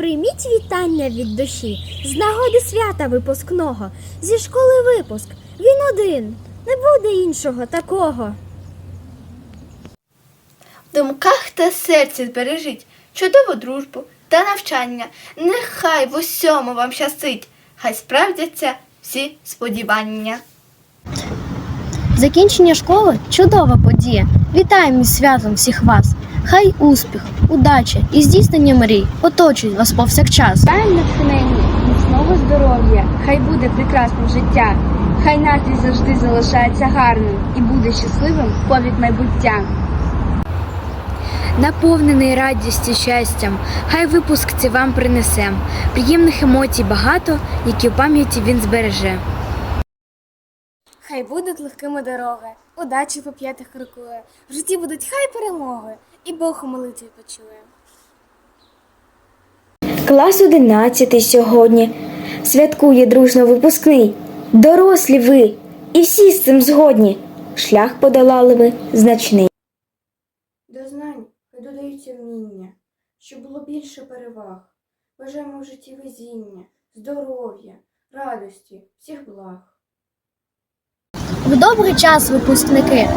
Прийміть вітання від душі з нагоди свята випускного. Зі школи випуск. Він один. Не буде іншого такого. В думках та серці збережіть чудову дружбу та навчання. Нехай в усьому вам щастить, хай справдяться всі сподівання. Закінчення школи чудова подія. Вітаємо із святом всіх вас. Хай успіх, удача і здійснення мрій оточують вас повсякчас. Бажаємо натхнення, міцного здоров'я, хай буде прекрасним життя, хай настрій завжди залишається гарним і буде щасливим повік майбуття. наповнений радістю щастям, хай випуск ці вам принесе. Приємних емоцій багато, які в пам'яті він збереже. Хай будуть легкими дороги, удачі по п'ятих крокує, в житті будуть хай перемоги, і Бог у молитві почує. Клас 11 сьогодні святкує дружно випускний. Дорослі ви, і всі з цим згодні. Шлях подолали ви значний. До знань хай додаються вміння, щоб було більше переваг. Бажаємо в житті везіння, здоров'я, радості, всіх благ. В добрий час, випускники,